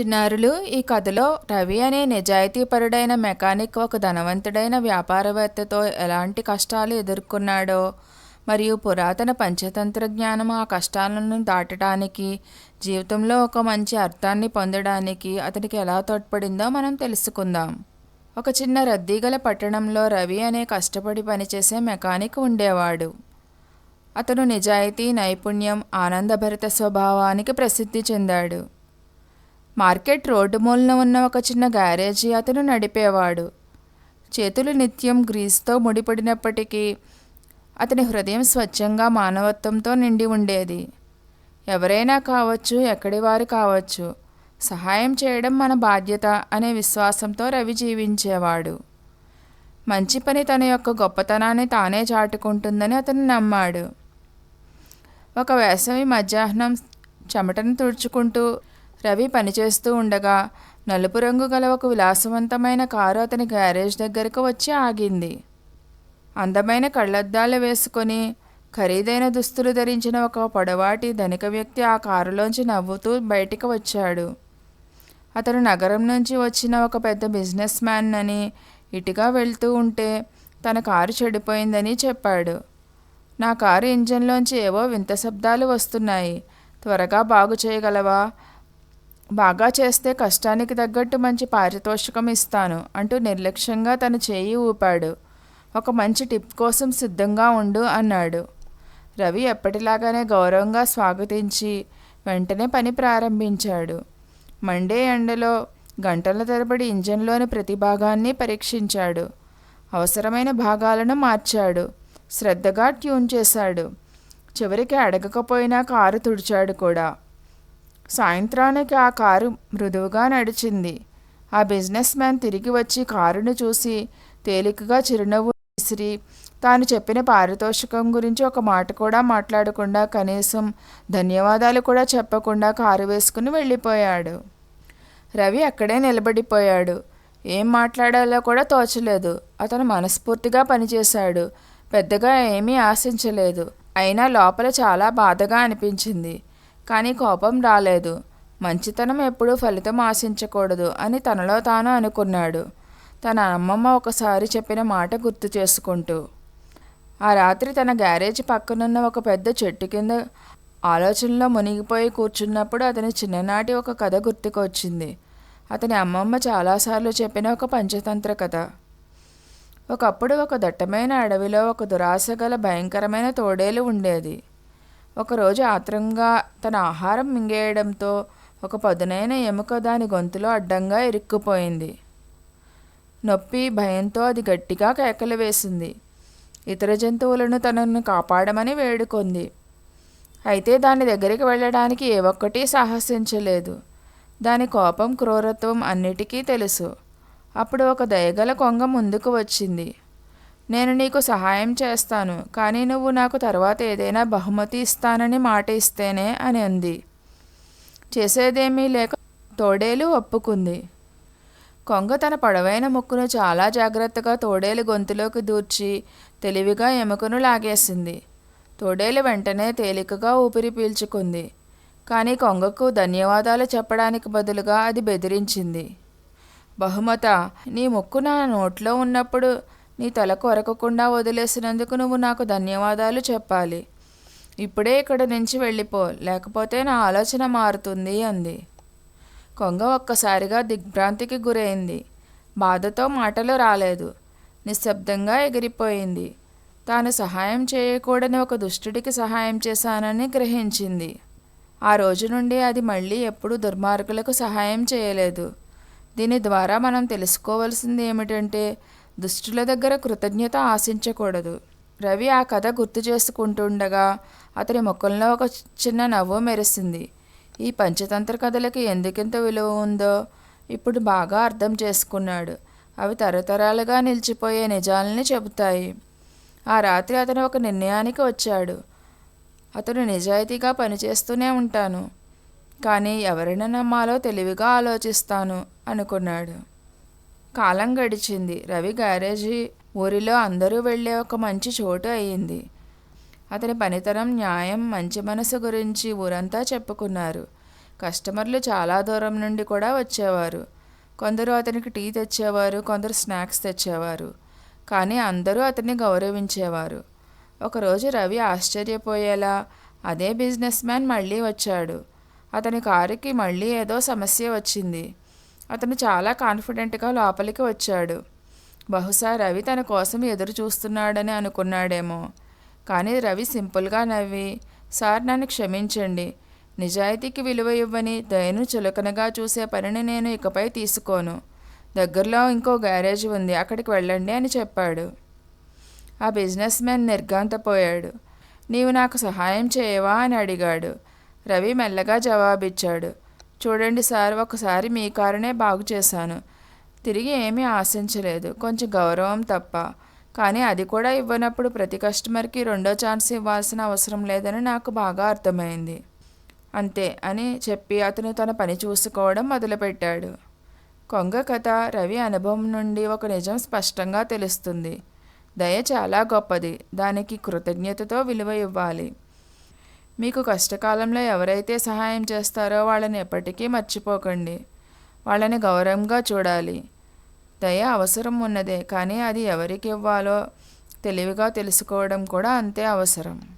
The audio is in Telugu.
చిన్నారులు ఈ కథలో రవి అనే నిజాయితీపరుడైన మెకానిక్ ఒక ధనవంతుడైన వ్యాపారవేత్తతో ఎలాంటి కష్టాలు ఎదుర్కొన్నాడో మరియు పురాతన పంచతంత్ర జ్ఞానం ఆ కష్టాలను దాటడానికి జీవితంలో ఒక మంచి అర్థాన్ని పొందడానికి అతనికి ఎలా తోడ్పడిందో మనం తెలుసుకుందాం. ఒక చిన్న రద్దీగల పట్టణంలో రవి అనే కష్టపడి పనిచేసే మెకానిక్ ఉండేవాడు. అతను నిజాయితీ నైపుణ్యం ఆనందభరిత స్వభావానికి ప్రసిద్ధి చెందాడు. మార్కెట్ రోడ్డు మూలన ఉన్న ఒక చిన్న గ్యారేజీ అతను నడిపేవాడు. చేతులు నిత్యం గ్రీస్తో ముడిపడినప్పటికీ అతని హృదయం స్వచ్ఛంగా మానవత్వంతో నిండి ఉండేది. ఎవరైనా కావచ్చు ఎక్కడి వారు కావచ్చు సహాయం చేయడం మన బాధ్యత అనే విశ్వాసంతో రవి జీవించేవాడు. మంచి పని తన యొక్క గొప్పతనాన్ని తానే చాటుకుంటుందని అతను నమ్మాడు. ఒక వేసవి మధ్యాహ్నం చెమటను తుడుచుకుంటూ రవి పనిచేస్తూ ఉండగా నలుపు రంగు గల ఒక విలాసవంతమైన కారు అతని గ్యారేజ్ దగ్గరకు వచ్చి ఆగింది. అందమైన కళ్ళద్దాలు వేసుకొని ఖరీదైన దుస్తులు ధరించిన ఒక పొడవాటి ధనిక వ్యక్తి ఆ కారులోంచి నవ్వుతూ బయటికి వచ్చాడు. అతను నగరం నుంచి వచ్చిన ఒక పెద్ద బిజినెస్ మ్యాన్ అని ఇటుగా వెళ్తూ ఉంటే తన కారు చెడిపోయిందని చెప్పాడు. నా కారు ఇంజన్లోంచి ఏవో వింత శబ్దాలు వస్తున్నాయి. త్వరగా బాగు చేయగలవా? బాగా చేస్తే కష్టానికి తగ్గట్టు మంచి పారితోషికం ఇస్తాను అంటూ నిర్లక్ష్యంగా తన చేయి ఊపాడు. ఒక మంచి టిప్ కోసం సిద్ధంగా ఉండు అన్నాడు. రవి ఎప్పటిలాగానే గౌరవంగా స్వాగతించి వెంటనే పని ప్రారంభించాడు. మండే ఎండలో గంటల తరబడి ఇంజన్లోని ప్రతి భాగాన్ని పరీక్షించాడు. అవసరమైన భాగాలను మార్చాడు. శ్రద్ధగా ట్యూన్ చేశాడు. చివరికి అడగకపోయినా కారు తుడిచాడు కూడా. సాయంత్రానికి ఆ కారు మృదువుగా నడిచింది. ఆ బిజినెస్ మ్యాన్ తిరిగి వచ్చి కారును చూసి తేలికగా చిరునవ్వు విసిరి తాను చెప్పిన పారితోషికం గురించి ఒక మాట కూడా మాట్లాడకుండా కనీసం ధన్యవాదాలు కూడా చెప్పకుండా కారు వేసుకుని వెళ్ళిపోయాడు. రవి అక్కడే నిలబడిపోయాడు. ఏం మాట్లాడాలో కూడా తోచలేదు. అతను మనస్ఫూర్తిగా పనిచేశాడు. పెద్దగా ఏమీ ఆశించలేదు. అయినా లోపల చాలా బాధగా అనిపించింది. కానీ కోపం రాలేదు. మంచితనం ఎప్పుడూ ఫలితం ఆశించకూడదు అని తనలో తాను అనుకున్నాడు. తన అమ్మమ్మ ఒకసారి చెప్పిన మాట గుర్తు చేసుకుంటూ ఆ రాత్రి తన గ్యారేజ్ పక్కనున్న ఒక పెద్ద చెట్టు కింద ఆలోచనలో మునిగిపోయి కూర్చున్నప్పుడు అతని చిన్ననాటి ఒక కథ గుర్తుకొచ్చింది అతని అమ్మమ్మ చాలాసార్లు చెప్పిన ఒక పంచతంత్ర కథ. ఒకప్పుడు ఒక దట్టమైన అడవిలో ఒక దురాశ గల భయంకరమైన తోడేలు ఉండేది. ఒకరోజు ఆత్రంగా తన ఆహారం మింగేయడంతో ఒక పదునైన ఎముక దాని గొంతులో అడ్డంగా ఇరుక్కుపోయింది. నొప్పి భయంతో అది గట్టిగా కేకలు వేసింది. ఇతర జంతువులను తనను కాపాడమని వేడుకొంది. అయితే దాని దగ్గరికి వెళ్ళడానికి ఏ ఒక్కటి సాహసించలేదు. దాని కోపం క్రూరత్వం అన్నిటికీ తెలుసు. అప్పుడు ఒక దయగల కొంగ ముందుకు వచ్చింది. నేను నీకు సహాయం చేస్తాను కానీ నువ్వు నాకు తర్వాత ఏదైనా బహుమతి ఇస్తానని మాట ఇస్తేనే అని అంది. చేసేదేమీ లేక తోడేలు ఒప్పుకుంది. కొంగ తన పొడవైన ముక్కును చాలా జాగ్రత్తగా తోడేలు గొంతులోకి దూర్చి తెలివిగా ఎముకను లాగేసింది. తోడేలు వెంటనే తేలికగా ఊపిరి పీల్చుకుంది కానీ కొంగకు ధన్యవాదాలు చెప్పడానికి బదులుగా అది బెదిరించింది. బహుమత నీ ముక్కు నా నోట్లో ఉన్నప్పుడు నీ తల కొరకకుండా వదిలేసినందుకు నువ్వు నాకు ధన్యవాదాలు చెప్పాలి. ఇప్పుడే ఇక్కడ నుంచి వెళ్ళిపో లేకపోతే నా ఆలోచన మారుతుంది అంది. కొంగ ఒక్కసారిగా దిగ్భ్రాంతికి గురైంది. బాధతో మాటలు రాలేదు. నిశ్శబ్దంగా ఎగిరిపోయింది. తాను సహాయం చేయకూడని ఒక దుష్టుడికి సహాయం చేశానని గ్రహించింది. ఆ రోజు నుండి అది మళ్ళీ ఎప్పుడూ దుర్మార్గులకు సహాయం చేయలేదు. దీని ద్వారా మనం తెలుసుకోవాల్సింది ఏమిటంటే దుష్టుల దగ్గర కృతజ్ఞత ఆశించకూడదు. రవి ఆ కథ గుర్తు చేసుకుంటుండగా అతని ముఖంలో ఒక చిన్న నవ్వు మెరిసింది. ఈ పంచతంత్ర కథలకి ఎందుకింత విలువ ఉందో ఇప్పుడు బాగా అర్థం చేసుకున్నాడు. అవి తరతరాలుగా నిలిచిపోయే నిజాలని చెబుతాయి. ఆ రాత్రి అతను ఒక నిర్ణయానికి వచ్చాడు. అతను నిజాయితీగా పనిచేస్తూనే ఉంటాను. కానీ ఎవరిని నమ్మాలో తెలివిగా ఆలోచిస్తాను అనుకున్నాడు. కాలం గడిచింది. రవి గ్యారేజీ ఊరిలో అందరూ వెళ్ళే ఒక మంచి చోటు అయ్యింది అతని పనితనం న్యాయం మంచి మనసు గురించి ఊరంతా చెప్పుకున్నారు. కస్టమర్లు చాలా దూరం నుండి కూడా వచ్చేవారు. కొందరు అతనికి టీ తెచ్చేవారు కొందరు స్నాక్స్ తెచ్చేవారు. కానీ అందరూ అతన్ని గౌరవించేవారు. ఒకరోజు రవి ఆశ్చర్యపోయేలా అదే బిజినెస్ మ్యాన్ మళ్ళీ వచ్చాడు. అతని కారుకి మళ్ళీ ఏదో సమస్య వచ్చింది. అతను చాలా కాన్ఫిడెంట్గా లోపలికి వచ్చాడు. బహుశా రవి తన కోసం ఎదురు చూస్తున్నాడని అనుకున్నాడేమో. కానీ రవి సింపుల్గా నవ్వి సార్ నన్ను క్షమించండి. నిజాయితీకి విలువ ఇవ్వని దయను చులకనగా చూసే పనిని నేను ఇకపై తీసుకోను. దగ్గరలో ఇంకో గ్యారేజ్ ఉంది అక్కడికి వెళ్ళండి అని చెప్పాడు. ఆ బిజినెస్ మ్యాన్ నిర్ఘాంతపోయాడు. నీవు నాకు సహాయం చేయవా? అని అడిగాడు. రవి మెల్లగా జవాబిచ్చాడు. చూడండి సార్ ఒకసారి మీ కారునే బాగు చేశాను. తిరిగి ఏమీ ఆశించలేదు. కొంచెం గౌరవం తప్ప. కానీ అది కూడా ఇవ్వనప్పుడు ప్రతి కస్టమర్కి రెండో ఛాన్స్ ఇవ్వాల్సిన అవసరం లేదని నాకు బాగా అర్థమైంది. అంతే అని చెప్పి అతను తన పని చూసుకోవడం మొదలుపెట్టాడు. కొంగ కథ రవి అనుభవం నుండి ఒక నిజం స్పష్టంగా తెలుస్తుంది. దయ చాలా గొప్పది. దానికి కృతజ్ఞతతో విలువ ఇవ్వాలి. మీకు కష్టకాలంలో ఎవరైతే సహాయం చేస్తారో వాళ్ళని ఎప్పటికీ మర్చిపోకండి. వాళ్ళని గౌరవంగా చూడాలి. దయ అవసరం ఉన్నదే కానీ అది ఎవరికి ఇవ్వాలో తెలివిగా తెలుసుకోవడం కూడా అంతే అవసరం.